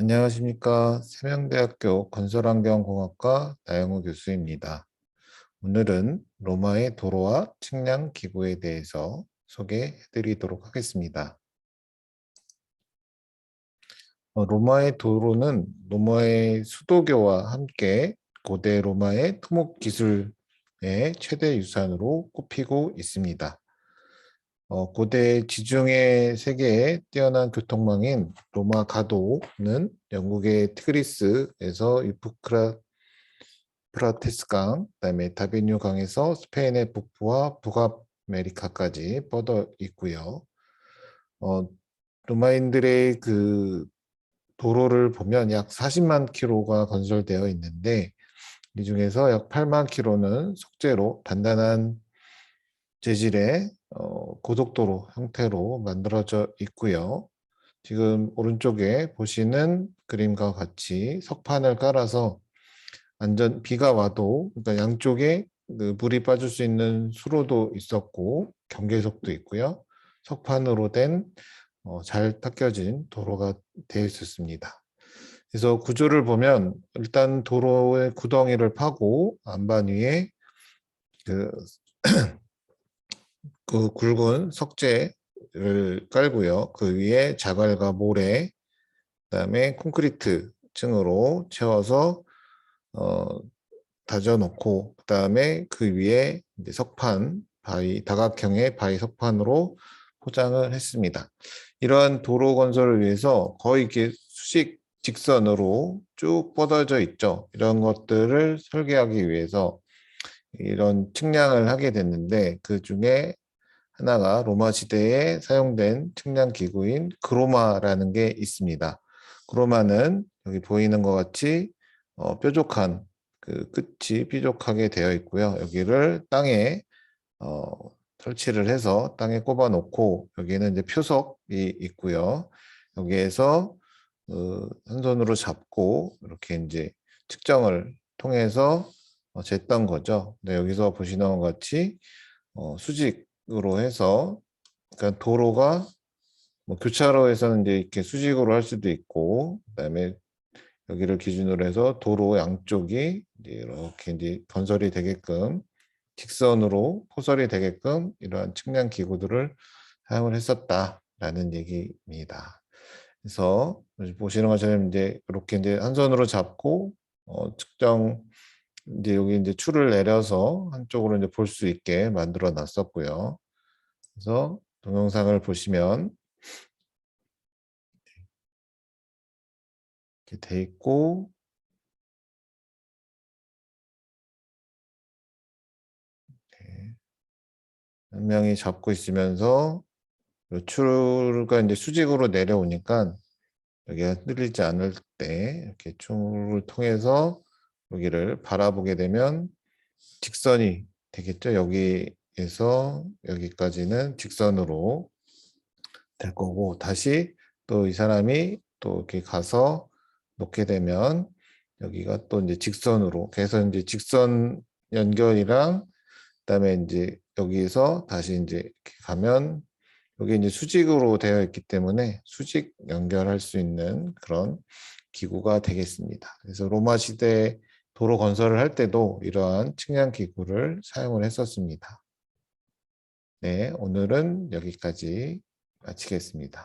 안녕하십니까. 세명대학교 건설환경공학과 나영우 교수입니다. 오늘은 로마의 도로와 측량 기구에 대해서 소개해 드리도록 하겠습니다. 어, 로마의 도로는 로마의 수도교와 함께 고대 로마의 토목 기술의 최대 유산으로 꼽히고 있습니다. 어, 고대 지중해 세계의 뛰어난 교통망인 로마 가도는 영국의 티그리스에서 유프크라 프라테스강, 그다음에 다비뉴 강에서 스페인의 북부와 북아메리카까지 뻗어 있고요. 어, 로마인들의 그 도로를 보면 약 40만 킬로가 건설되어 있는데 이 중에서 약 8만 킬로는 속재로 단단한 재질의 어, 고속도로 형태로 만들어져 있고요. 지금 오른쪽에 보시는 그림과 같이 석판을 깔아서 안전 비가 와도 그러니까 양쪽에 그 물이 빠질 수 있는 수로도 있었고 경계석도 있고요. 석판으로 된 어, 잘 닦여진 도로가 되어 있었습니다. 그래서 구조를 보면 일단 도로의 구덩이를 파고 안반 위에 그, 그 굵은 석재를 깔고요. 그 위에 자갈과 모래, 그다음에 콘크리트 층으로 채워서 어, 다져놓고 그다음에 그 위에 이제 석판 바위 다각형의 바위 석판으로 포장을 했습니다. 이러한 도로 건설을 위해서 거의 이렇게 수직 직선으로 쭉 뻗어져 있죠. 이런 것들을 설계하기 위해서 이런 측량을 하게 됐는데 그 중에 하나가 로마 시대에 사용된 측량 기구인 그로마라는 게 있습니다. 그로마는 여기 보이는 것 같이 어, 뾰족한 그 끝이 뾰족하게 되어 있고요. 여기를 땅에 어, 설치를 해서 땅에 꼽아 놓고 여기는 이제 표석이 있고요. 여기에서 어, 한 손으로 잡고 이렇게 이제 측정을 통해서 어, 쟀던 거죠. 네, 여기서 보시는 것 같이 어, 수직 으로 해서 그러니까 도로가 뭐 교차로에서는 이제 이렇게 수직으로 할 수도 있고 그다음에 여기를 기준으로 해서 도로 양쪽이 이제 이렇게 이제 건설이 되게끔 직선으로 포설이 되게끔 이러한 측량 기구들을 사용을 했었다라는 얘기입니다. 그래서 보시는 것처럼 이제 이렇게 이제 한 손으로 잡고 어, 측정 이제 여기 이제 추를 내려서 한쪽으로 이제 볼 수 있게 만들어 놨었고요. 그래서 동영상을 보시면 이렇게 돼 있고 네. 한 명이 잡고 있으면서 추가 이제 수직으로 내려오니까 여기가 흔들리지 않을 때 이렇게 추를 통해서 여기를 바라보게 되면 직선이 되겠죠. 여기에서 여기까지는 직선으로 될 거고 다시 또 이 사람이 또 이렇게 가서 놓게 되면 여기가 또 이제 직선으로 그래서 이제 직선 연결이랑 그다음에 이제 여기에서 다시 이제 이렇게 가면 여기 이제 수직으로 되어 있기 때문에 수직 연결할 수 있는 그런 기구가 되겠습니다. 그래서 로마 시대 도로 건설을 할 때도 이러한 측량 기구를 사용을 했었습니다. 네, 오늘은 여기까지 마치겠습니다.